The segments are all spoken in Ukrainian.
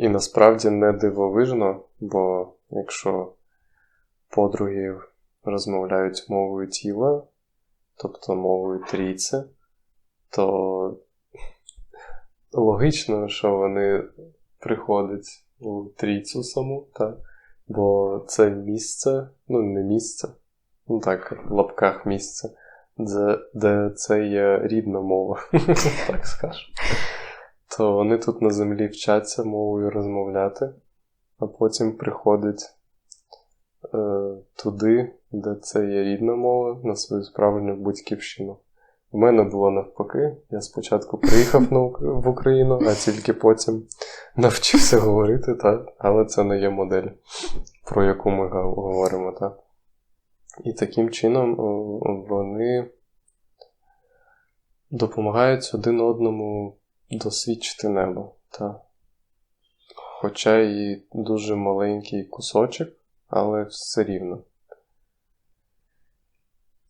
І насправді не дивовижно, бо якщо подруги розмовляють мовою тіла, тобто мовою трійці, то логічно, що вони приходять у трійцю саму, та? бо це місце, ну не місце, ну так, в лапках місце, де, де це є рідна мова, так скажемо то вони тут на землі вчаться мовою розмовляти, а потім приходять е, туди, де це є рідна мова, на свою справжню батьківщину. У мене було навпаки. Я спочатку приїхав в Україну, а тільки потім навчився говорити, так? але це не є модель, про яку ми говоримо. так. І таким чином вони допомагають один одному досвідчити небо. Та. Хоча і дуже маленький кусочок, але все рівно.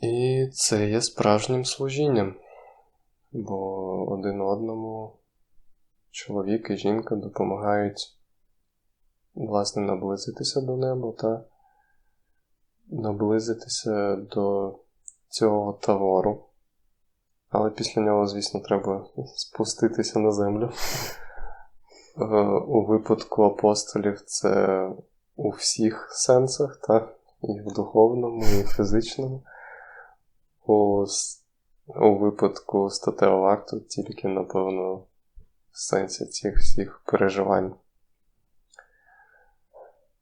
І це є справжнім служінням, бо один одному чоловік і жінка допомагають, власне, наблизитися до неба та наблизитися до цього тавору. Але після нього, звісно, треба спуститися на землю. Е, у випадку апостолів це у всіх сенсах, так? і в духовному, і в фізичному. У у випадку статевого акту тільки, напевно, в сенсі цих всіх переживань.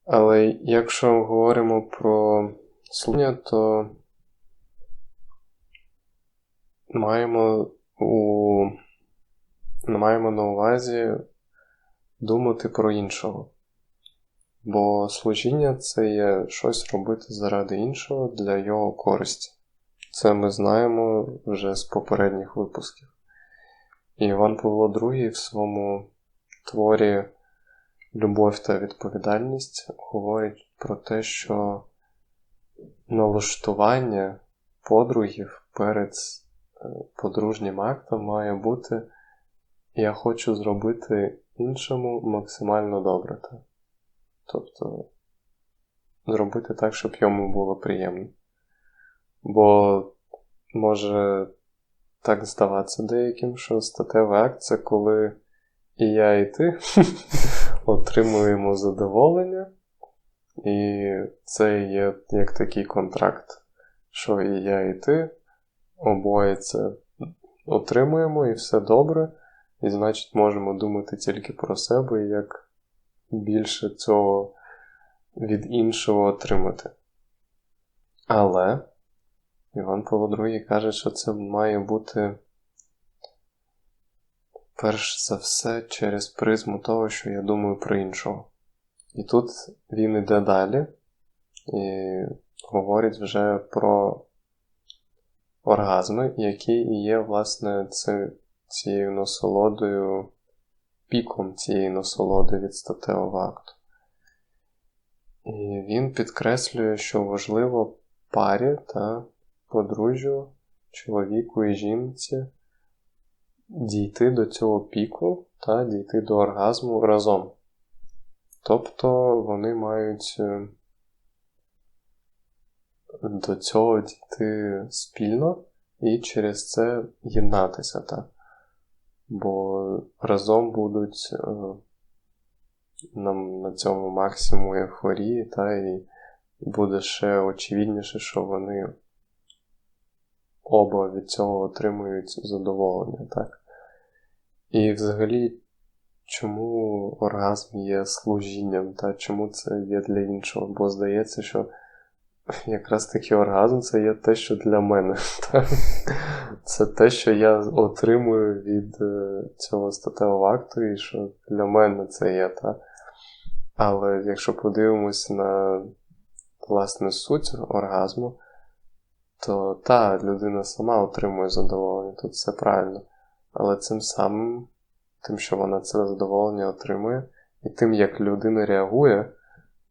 Але якщо говоримо про служіння, то маємо у... маємо на увазі думати про іншого. Бо служіння це є щось робити заради іншого для його користі. Це ми знаємо вже з попередніх випусків. І Іван Павло II в своєму творі Любов та відповідальність говорить про те, що налаштування подругів перед подружнім актом має бути я хочу зробити іншому максимально добре. Тобто зробити так, щоб йому було приємно. Бо може так здаватися деяким, що статевий акт це коли і я, і ти отримуємо задоволення, і це є як такий контракт, що і я, і ти обоє це отримуємо і все добре, і значить можемо думати тільки про себе і як більше цього від іншого отримати. Але Іван Павло II каже, що це має бути перш за все через призму того, що я думаю про іншого. І тут він іде далі і говорить вже про оргазми, які є, власне, цією насолодою, піком цієї насолоди від статевого акту. І він підкреслює, що важливо парі та подружжю, чоловіку і жінці дійти до цього піку та дійти до оргазму разом. Тобто вони мають е, до цього дійти спільно і через це єднатися. так. Бо разом будуть е, нам на цьому максимуму ейфорії, та, і буде ще очевидніше, що вони оба від цього отримують задоволення. так. І взагалі, чому оргазм є служінням, та чому це є для іншого? Бо здається, що якраз таки оргазм це є те, що для мене. Це те, що я отримую від е, цього статевого акту, і що для мене це є. Та? Але якщо подивимось на власне суть оргазму, то та людина сама отримує задоволення, тут все правильно. Але цим самим, тим, що вона це задоволення отримує, і тим, як людина реагує,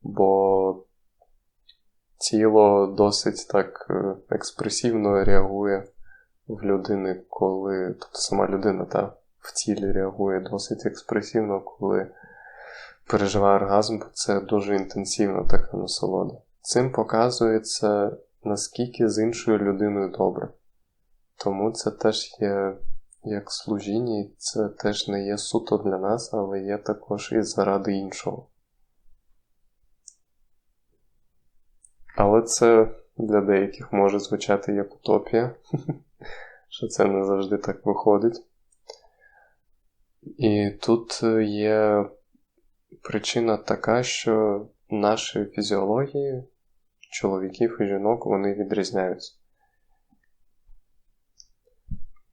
бо тіло досить так е, експресивно реагує в людини, коли. Тобто сама людина та в тілі реагує досить експресивно, коли переживає оргазм, це дуже інтенсивна така насолода. Цим показується, наскільки з іншою людиною добре. Тому це теж є як служіння, і це теж не є суто для нас, але є також і заради іншого. Але це для деяких може звучати як утопія, що це не завжди так виходить. І тут є причина така, що наші фізіології чоловіків і жінок вони відрізняються.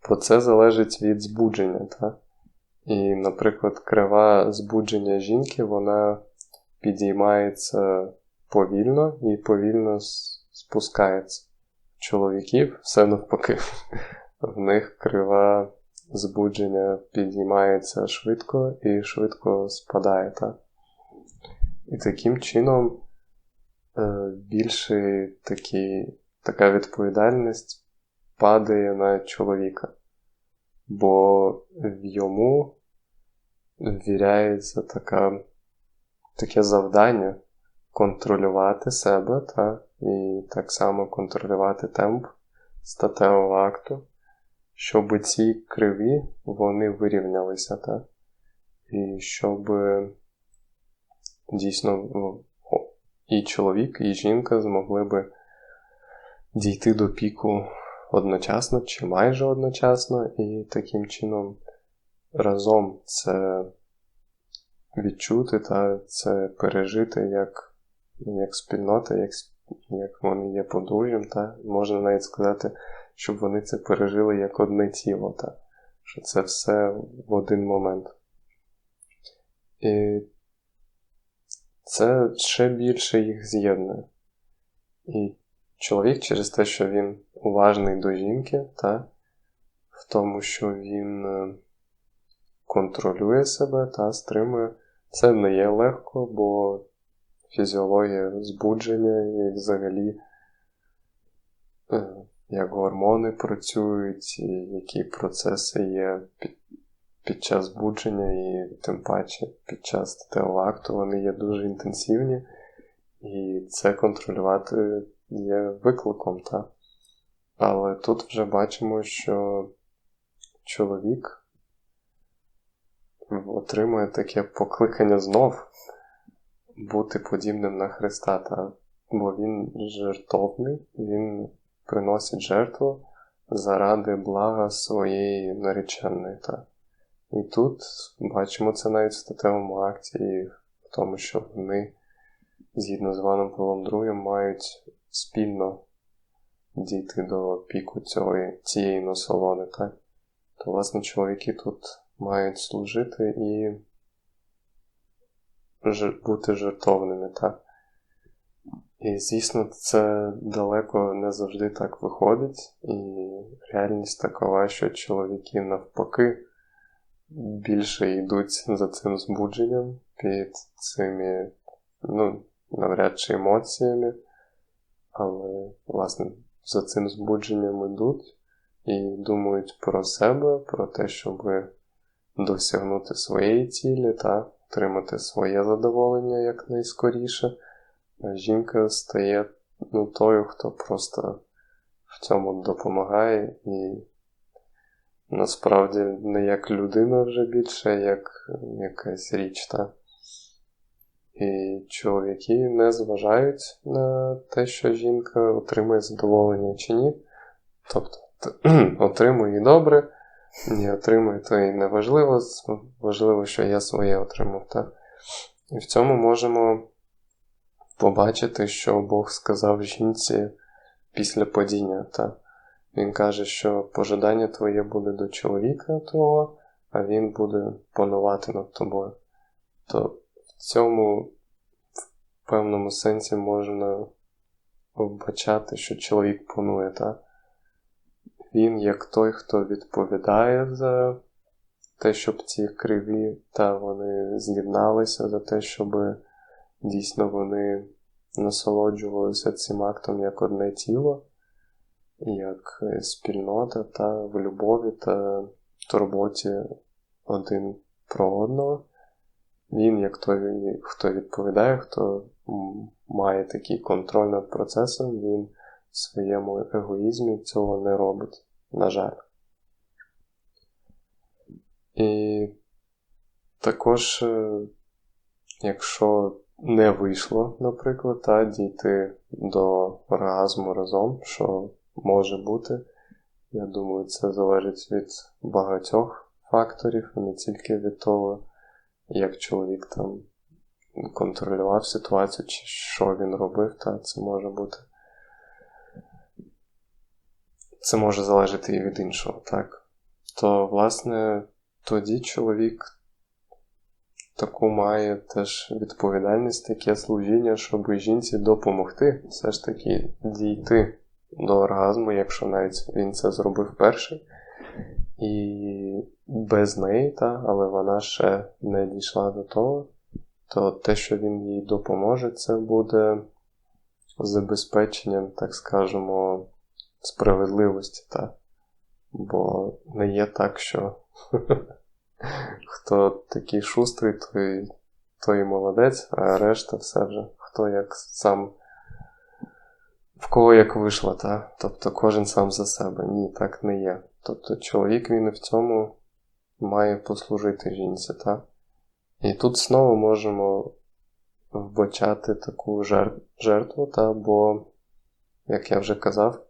Бо це залежить від збудження. Та? І, наприклад, крива збудження жінки вона підіймається повільно і повільно спускається. Чоловіків все навпаки. В них крива збудження підіймається швидко і швидко спадає. Та? І таким чином е, більше такі, така відповідальність падає на чоловіка, бо в йому ввіряється така, таке завдання контролювати себе та, і так само контролювати темп статевого акту, щоб ці криві вони вирівнялися, та, і щоб дійсно і чоловік, і жінка змогли би дійти до піку одночасно чи майже одночасно, і таким чином разом це відчути та це пережити як як спільнота, як як вони є подружжям, та можна навіть сказати, щоб вони це пережили як одне тіло, та що це все в один момент. І це ще більше їх з'єднує. І чоловік через те, що він уважний до жінки, та, в тому, що він е, контролює себе та стримує, це не є легко, бо фізіологія збудження і взагалі, е, як гормони працюють, і які процеси є під, під час збудження, і тим паче під час статевого вони є дуже інтенсивні, і це контролювати є викликом. Та? Але тут вже бачимо, що чоловік отримує таке покликання знов бути подібним на Христа, та? бо Він жертовний, Він приносить жертву заради блага своєї нареченої. Та? І тут бачимо це навіть в статевому акті, в тому, що вони, згідно з Іваном Павлом II, мають спільно дійти до піку цієї, цієї насолоди. Так? То, власне, чоловіки тут мають служити і бути жертовними. Так? І, звісно, це далеко не завжди так виходить, і реальність такова, що чоловіки навпаки більше йдуть за цим збудженням під цими, ну, навряд чи емоціями, але, власне, за цим збудженням йдуть і думають про себе, про те, щоб досягнути своєї цілі та отримати своє задоволення якнайскоріше. А жінка стає ну, тою, хто просто в цьому допомагає і насправді не як людина вже більше, як якась річ. Та? І чоловіки не зважають на те, що жінка отримує задоволення чи ні. Тобто отримує добре, не отримує, то і не важливо. Важливо, що я своє отримав. Так? І в цьому можемо побачити, що Бог сказав жінці після падіння. Так? Він каже, що пожадання твоє буде до чоловіка твого, а він буде панувати над тобою. То в цьому певному сенсі можна вбачати, що чоловік панує, та? Він як той, хто відповідає за те, щоб ці криві та вони з'єдналися, за те, щоб дійсно вони насолоджувалися цим актом як одне тіло, як спільнота та в любові та турботі один про одного. Він, як той, хто відповідає, хто має такий контроль над процесом, він своєму егоїзмі цього не робить, на жаль. І також, е, якщо не вийшло, наприклад, та, дійти до оргазму разом, що може бути, я думаю, це залежить від багатьох факторів, не тільки від того, як чоловік там контролював ситуацію, чи що він робив, та це може бути. Це може залежати і від іншого, так? То, власне, тоді чоловік таку має теж відповідальність, таке служіння, щоб жінці допомогти все ж таки дійти до оргазму, якщо навіть він це зробив перший. І без неї, та, але вона ще не дійшла до того, то те, що він їй допоможе, це буде забезпеченням, так скажемо, справедливості. Та. Бо не є так, що хто такий шустрий, той, той молодець, а решта все вже хто як сам. В кого як вийшло, та? тобто кожен сам за себе. Ні, так не є. Тобто чоловік він в цьому має послужити жінці. Та? І тут знову можемо вбачати таку жертву, та? бо, як я вже казав,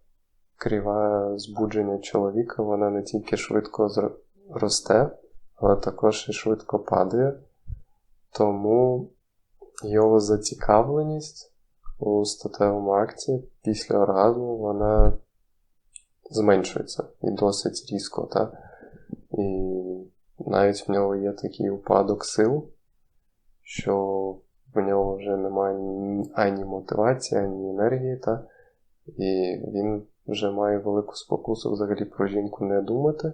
кріва збудження чоловіка, вона не тільки швидко росте, але також і швидко падає. Тому його зацікавленість у статевому акті після оргазму вона зменшується і досить різко. Та? І навіть в нього є такий упадок сил, що в нього вже немає ані мотивації, ані енергії, та? і він вже має велику спокусу взагалі про жінку не думати.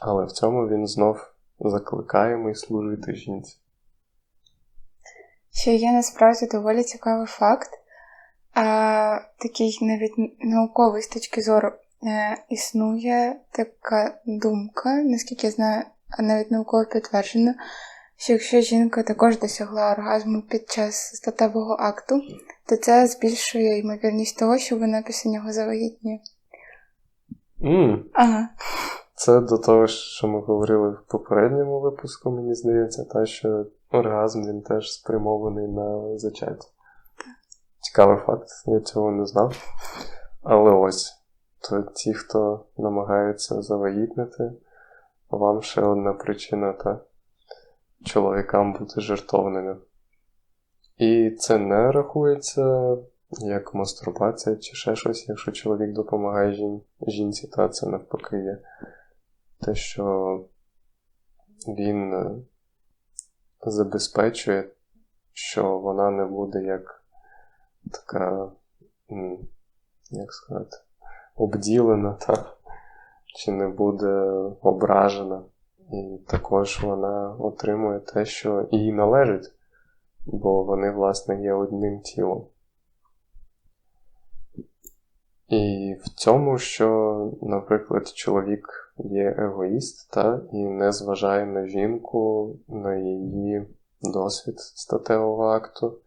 Але в цьому він знов закликаємий служити жінці. Ще є насправді доволі цікавий факт, а, такий навіть науковий з точки зору. Е, існує така думка, наскільки я знаю, навіть науково підтверджено, що якщо жінка також досягла оргазму під час статевого акту, то це збільшує ймовірність того, що вона після нього завагітніє. Mm. Ага. Це до того, що ми говорили в попередньому випуску, мені здається, та що оргазм він теж спрямований на зачаття. Цікавий факт, я цього не знав. Але ось, то ті, хто намагається завагітнити, вам ще одна причина та чоловікам бути жертовними. І це не рахується як мастурбація чи ще щось, якщо чоловік допомагає жін... жінці, та це навпаки є те, що він е, забезпечує, що вона не буде як така, як сказати, обділена, та, чи не буде ображена. І також вона отримує те, що їй належить, бо вони, власне, є одним тілом. І в цьому, що, наприклад, чоловік є егоїст та, і не зважає на жінку, на її досвід статевого акту,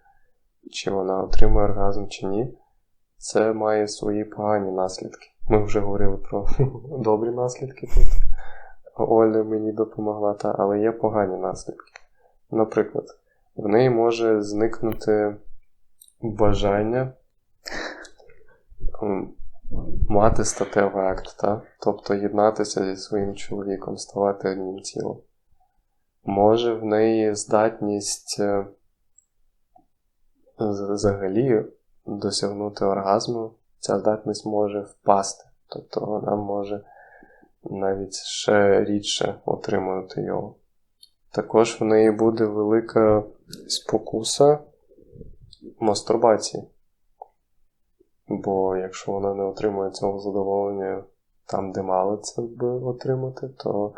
чи вона отримує оргазм, чи ні, це має свої погані наслідки. Ми вже говорили про добрі наслідки тут. Оля мені допомогла, та, але є погані наслідки. Наприклад, в неї може зникнути бажання мати статевий акт, та? тобто єднатися зі своїм чоловіком, ставати одним тілом. Може в неї здатність е, взагалі досягнути оргазму, ця здатність може впасти. Тобто вона може навіть ще рідше отримувати його. Також в неї буде велика спокуса мастурбації. Бо якщо вона не отримує цього задоволення там, де мала це би отримати, то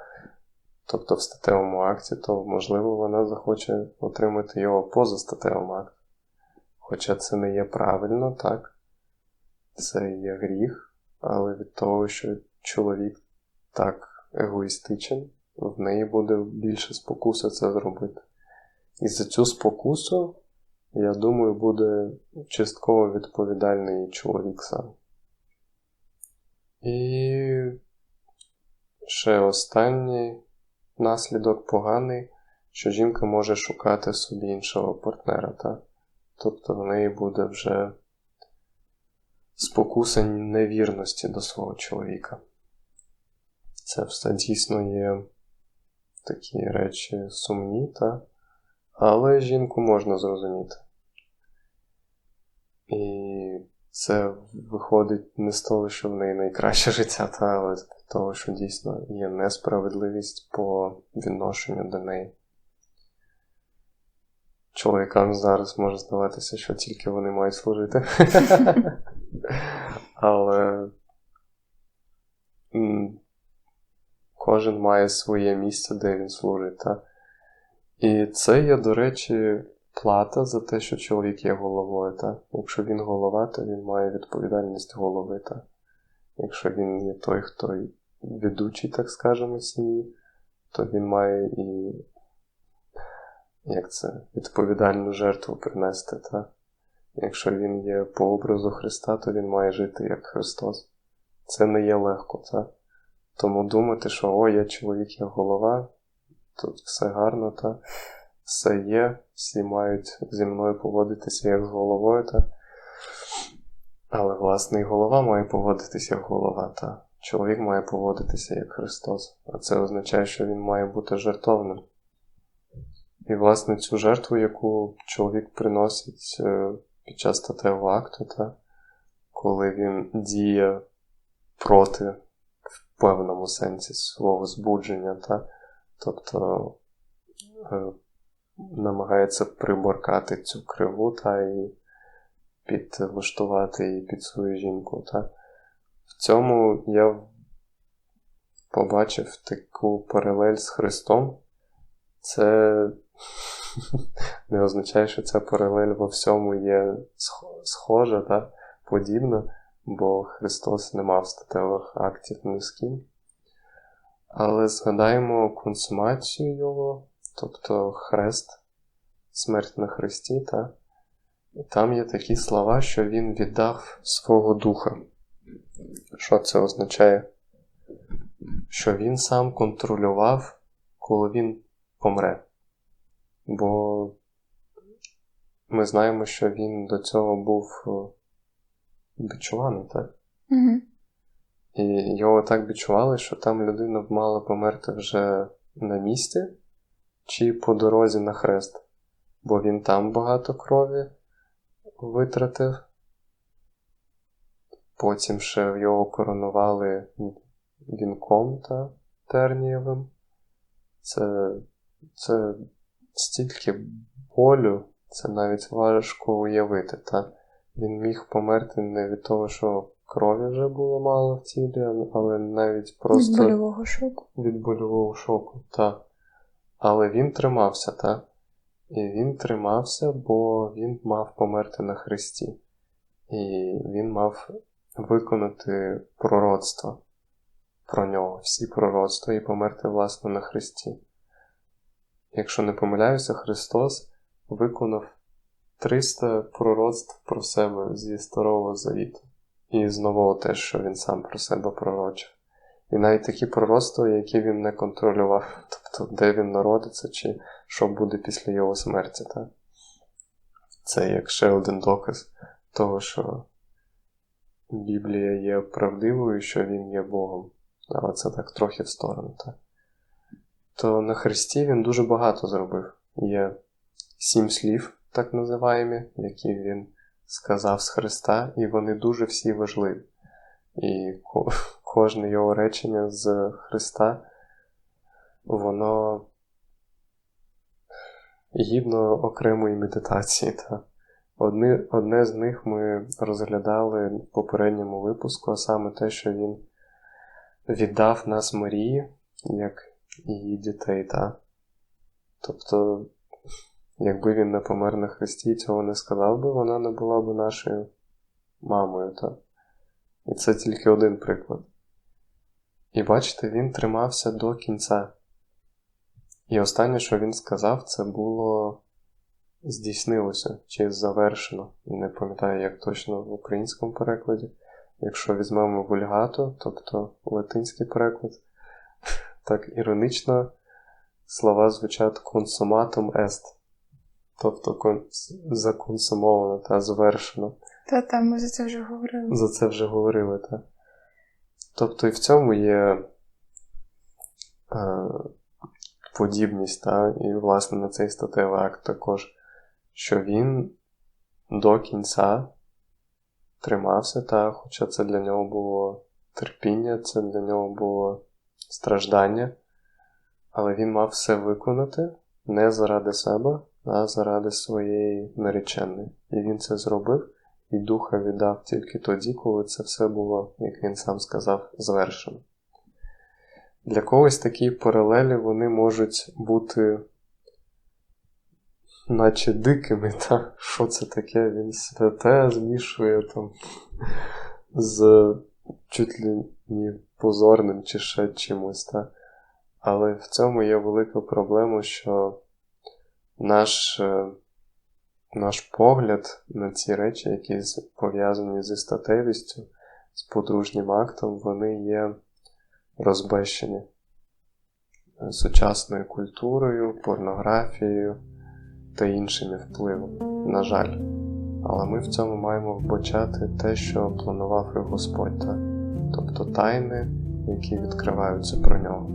тобто в статевому акті, то можливо вона захоче отримати його поза статевим актом. Хоча це не є правильно, так? Це є гріх, але від того, що чоловік так егоїстичен, в неї буде більше спокуси це зробити. І за цю спокусу, я думаю, буде частково відповідальний чоловік сам. І ще останній наслідок поганий, що жінка може шукати собі іншого партнера. Та? Тобто в неї буде вже спокуса невірності до свого чоловіка. Це все дійсно є такі речі сумні, та? але жінку можна зрозуміти. І це виходить не з того, що в неї найкраще життя, та, але з того, що дійсно є несправедливість по відношенню до неї. Чоловікам зараз може здаватися, що тільки вони мають служити. Але кожен має своє місце, де він служить. Та? І це є, до речі, плата за те, що чоловік є головою. Та? Якщо він голова, то він має відповідальність голови. Та? Якщо він є той, хто ведучий, так скажемо, сім'ї, то він має і як це, відповідальну жертву принести. Та? Якщо він є по образу Христа, то він має жити як Христос. Це не є легко. Та? Тому думати, що о, я чоловік, я голова, тут все гарно, та все є, всі мають зі мною поводитися як з головою, та. Але, власне, і голова має поводитися як голова, та чоловік має поводитися як Христос. А це означає, що він має бути жертовним. І, власне, цю жертву, яку чоловік приносить е, під час статевого акту, та, коли він діє проти певному сенсі свого збудження, та, тобто е, намагається приборкати цю криву та і підлаштувати її під свою жінку. Та. В цьому я побачив таку паралель з Христом. Це не означає, що ця паралель во всьому є схожа та подібна, бо Христос не мав статевих актів ні з ким. Але згадаємо консумацію Його, тобто хрест, смерть на Христі, та? там є такі слова, що Він віддав свого духа. Що це означає? Що він сам контролював, коли він помре. Бо ми знаємо, що він до цього був бичуваний, так? Угу. І його так відчували, що там людина мала померти вже на місці чи по дорозі на хрест, бо він там багато крові витратив. Потім ще його коронували вінком та тернієвим. Це, це стільки болю, це навіть важко уявити. Та? Він міг померти не від того, що крові вже було мало в тілі, але навіть просто. Від больового шоку. Від больового шоку, так. Але він тримався, так? І він тримався, бо він мав померти на Христі. І він мав виконати пророцтво про нього, всі пророцтва, і померти, власне, на Христі. Якщо не помиляюся, Христос виконав 300 пророцтв про себе зі Старого Завіту. І з нового те, що він сам про себе пророчив. І навіть такі пророцтва, які він не контролював, тобто де він народиться, чи що буде після його смерті. Так? Це як ще один доказ того, що Біблія є правдивою, що він є Богом. Але це так трохи в сторону. Так? То на Христі він дуже багато зробив. Є сім слів, так називаємо, які він сказав з Христа, і вони дуже всі важливі. І кожне його речення з Христа, воно гідно окремої медитації. Та? Одне, одне з них ми розглядали в попередньому випуску, а саме те, що він віддав нас Марії, як її дітей, та? Тобто, якби він не помер на Христі, цього не сказав би, вона не була б нашою мамою, та? І це тільки один приклад. І бачите, він тримався до кінця. І останнє, що він сказав, це було здійснилося чи завершено. Не пам'ятаю, як точно в українському перекладі. Якщо візьмемо вульгату, тобто латинський переклад, так іронично слова звучать консуматум est. Тобто кон... законсумовано та завершено. Та там ми за це вже говорили. За це вже говорили, так. Тобто і в цьому є е, подібність, та, і, власне, на цей статевий акт також, що він до кінця тримався, та, хоча це для нього було терпіння, це для нього було страждання, але він мав все виконати не заради себе, а заради своєї нареченої. І він це зробив і духа віддав тільки тоді, коли це все було, як він сам сказав, завершено. Для когось такі паралелі вони можуть бути, наче дикими, та що це таке? Він святе змішує там з чуть ли не позорним чи ще чимось. Та? Але в цьому є велика проблема, що наш е, наш погляд на ці речі, які пов'язані зі статевістю, з подружнім актом, вони є розбещені сучасною культурою, порнографією та іншими впливами, на жаль. Але ми в цьому маємо вбачати те, що планував і Господь, тобто тайни, які відкриваються про нього.